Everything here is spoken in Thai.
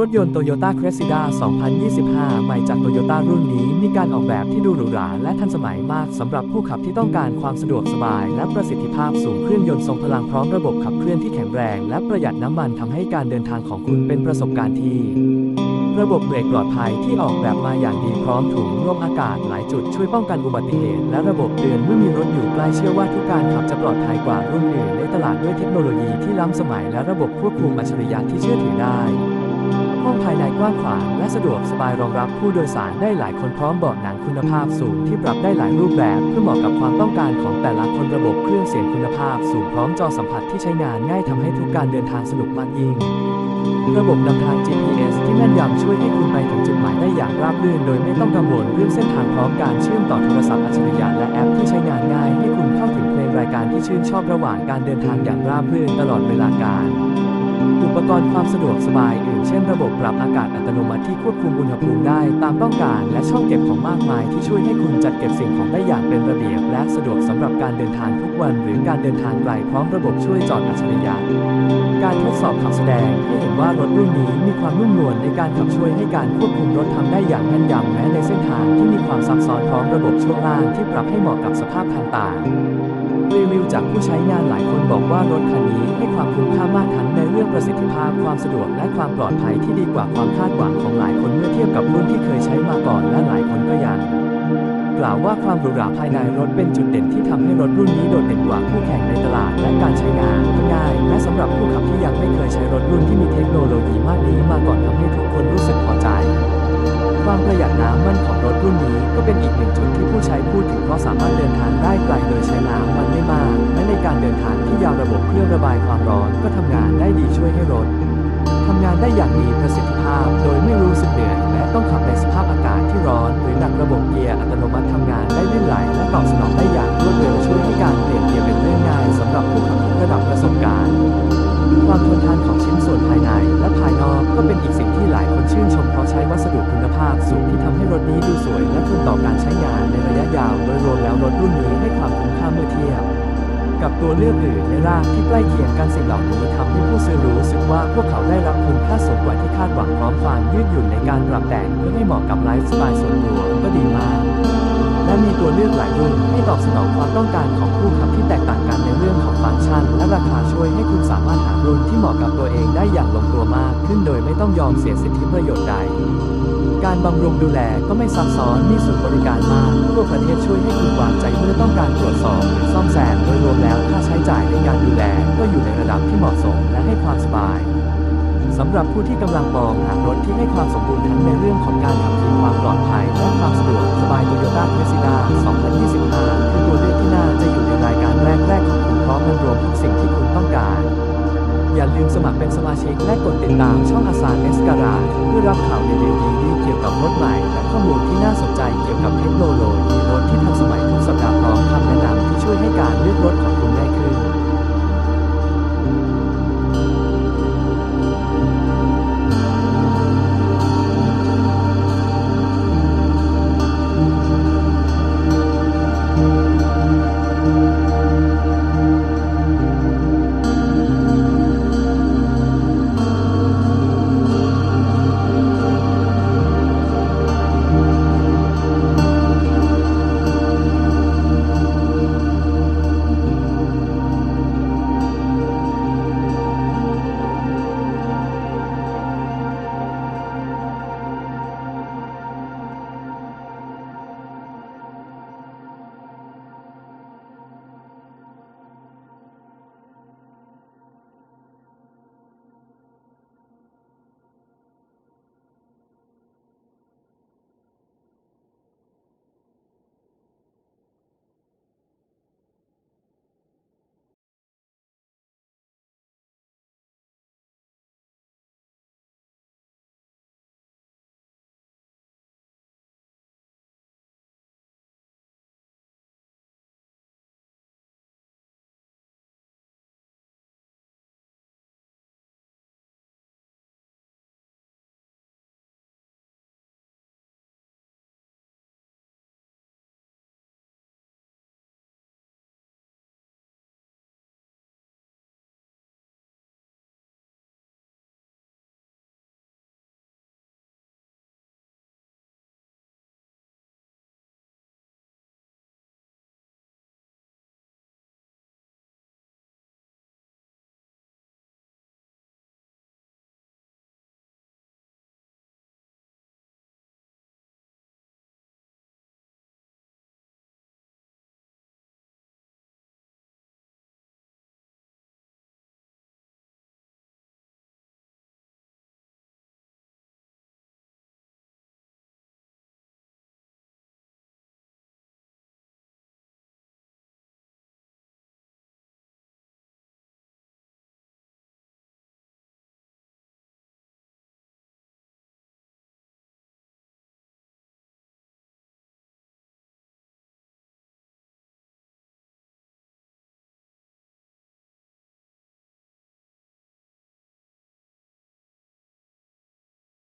รถยนต์ Toyota Cressida 2025 ใหม่จาก Toyota รุ่นนี้มีการออกแบบที่ดูหรูหราและทันสมัยมากสำหรับผู้ขับที่ต้องการความสะดวกสบาย และประสิทธิภาพสูงเครื่องยนต์ทรงพลังพร้อมระบบขับเคลื่อนที่แข็งแรง และประหยัดน้ำมันทำให้การเดินทางของคุณเป็นประสบการณ์ที่ระบบเบรกปลอดภัยที่ออกแบบมาอย่างดีพร้อมถุงลมอากาศหลายจุดช่วยป้องกันอุบัติเหตุและระบบเตือนเมื่อมีรถอยู่ใกล้เชื่อว่าทุกการขับจะปลอดภัยกว่ารุ่นอื่นในตลาดด้วยเทคโนโลยีที่ล้ำสมัยและระบบควบคุมอัจฉริยะที่เชื่อถือได้ ห้องภายในกว้างขวางและสะดวกสบายรองรับผู้โดยสารได้หลายคนพร้อมเบาะหนังคุณภาพสูงที่ปรับได้หลายรูปแบบเพื่อเหมาะกับความต้องการของแต่ละคนระบบเครื่องเสียงคุณภาพสูงพร้อมจอสัมผัสที่ใช้งานง่ายทำให้ทุกการเดินทางสนุกมากยิ่ง ระบบนำทาง GPS ที่แม่นยำช่วยให้คุณไปถึงจุดหมายได้อย่างราบรื่น โดยไม่ต้องกังวลเรื่องเส้นทางพร้อมการเชื่อมต่อโทรศัพท์อัจฉริยะและแอปที่ใช้งานง่าย ให้คุณเข้าถึงเพลงรายการที่ชื่นชอบระหว่างการเดินทางอย่างราบรื่นตลอดเวลาการ อุปกรณ์ความสะดวกสบายอื่นเช่นระบบปรับอากาศอัตโนมัติที่ควบคุมอุณหภูมิได้ตามต้องการ และช่องเก็บของมากมายที่ช่วยให้คุณจัดเก็บสิ่งของได้อย่างเป็นระเบียบ และสะดวกสำหรับการเดินทางทุกวัน หรือการเดินทางไกลพร้อมระบบช่วยจอดอัจฉริยะการทดสอบขับแสดงให้เห็นว่ารถรุ่นนี้มีความนุ่มนวลในการขับช่วยให้การควบคุมรถทำได้อย่างแม่นยำแม้ในเส้นทางที่มีความซับซ้อนพร้อมระบบช่วงล่างที่ปรับให้เหมาะกับสภาพทางต่างรีวิวจากผู้ใช้งานหลายคนบอกว่ารถคันนี้ให้ความคุ้มค่ามากทั้งใน รื่องประสิทธิภาพความสะดวกและความปลอดภัยที่ดีกว่าความคาดหวังของหลายคนเมื่อเทียบกับรุ่นที่เคยใช้มาก่อนและหลายคนก็ยังกล่าวว่าความหรูหราภายในรถเป็นจุดเด่นที่ทำให้รถรุ่นนี้โดดเด่นกว่าคู่แข่งในตลาดและการใช้งานง่ายและสำหรับผู้ขับที่ยังไม่เคยใช้รถรุ่นที่มีเทคโนโลยีมากนี้มาก่อนทำให้ทุกคนรู้สึกพอใจ ความประหยัดน้ำมันของรถรุ่นนี้ก็เป็นอีกหนึ่งจุดที่ผู้ใช้พูดถึงเพราะสามารถเดินทางได้ไกลโดยใช้น้ำมันไม่มากและในการเดินทางที่ยาวระบบเครื่องระบายความร้อน ก็ทำงานได้ดีช่วยให้รถทำงานได้อย่างมีประสิทธิภาพ โดยไม่รู้สึกเหนื่อยและต้องขับในสภาพอากาศที่ร้อน หรือหนักระบบเกียร์อัตโนมัติทำงานได้ลื่นไหลและตอบสนองได้อย่างรวดเร็วช่วยให้การเปลี่ยนเกียร์เป็นเรื่องง่ายสำหรับผู้ขับทุกระดับประสบการณ์ ความทนทานของชิ้นส่วนภายในและภายนอกก็เป็นอีกสิ่ง ใช้วัสดุคุณภาพสูงที่ทำให้รถนี้ดูสวยและทนต่อการใช้งานในระยะยาว โดยรวมแล้วรถรุ่นนี้ให้ความคุ้มค่าเมื่อเทียบ กับตัวเลือกอื่นในร่างที่ใกล้เคียงกันสิ่งเหล่านี้ทำให้ผู้ซื้อรู้สึกว่าพวกเขาได้รับคุณค่าสูงกว่าที่คาดหวังพร้อมความยืดหยุ่นในการปรับแต่งเพื่อให้เหมาะกับไลฟ์สไตล์ส่วนตัวก็ดีมาก ตัวเลือกหลายรุ่นให้ตอบสนองความต้องการของผู้ขับที่แตกต่างกันในเรื่องของฟังก์ชัน และราคาช่วยให้คุณสามารถหารุ่นที่เหมาะกับตัวเองได้อย่างลงตัวมากขึ้นโดยไม่ต้องยอมเสียสิทธิประโยชน์ใด การบำรุงดูแลก็ไม่ซับซ้อนมีศูนย์บริการมากทั่วประเทศช่วยให้คุณวางใจเมื่อต้องการตรวจสอบหรือซ่อมแซมโดยรวมแล้วค่าใช้จ่ายในการดูแล ก็อยู่ในระดับที่เหมาะสมและให้ความสบาย สำหรับผู้ที่กำลังมองหารถที่ให้ความสมบูรณ์ทั้งในเรื่องของการขับขี่ความปลอดภัย และความสะดวกสบาย Toyota Cressida 2025 คือตัวเลือกที่น่าจะอยู่ในรายการแรก ๆ ของคุณเพราะมันรวมทุกสิ่งที่คุณต้องการ อย่าลืมสมัครเป็นสมาชิกและกดติดตามช่องอาซาเอสการาเพื่อรับข่าวเร็วๆดีๆเกี่ยวกับรถใหม่ และข้อมูลที่น่าสนใจเกี่ยวกับเทคโนโลยี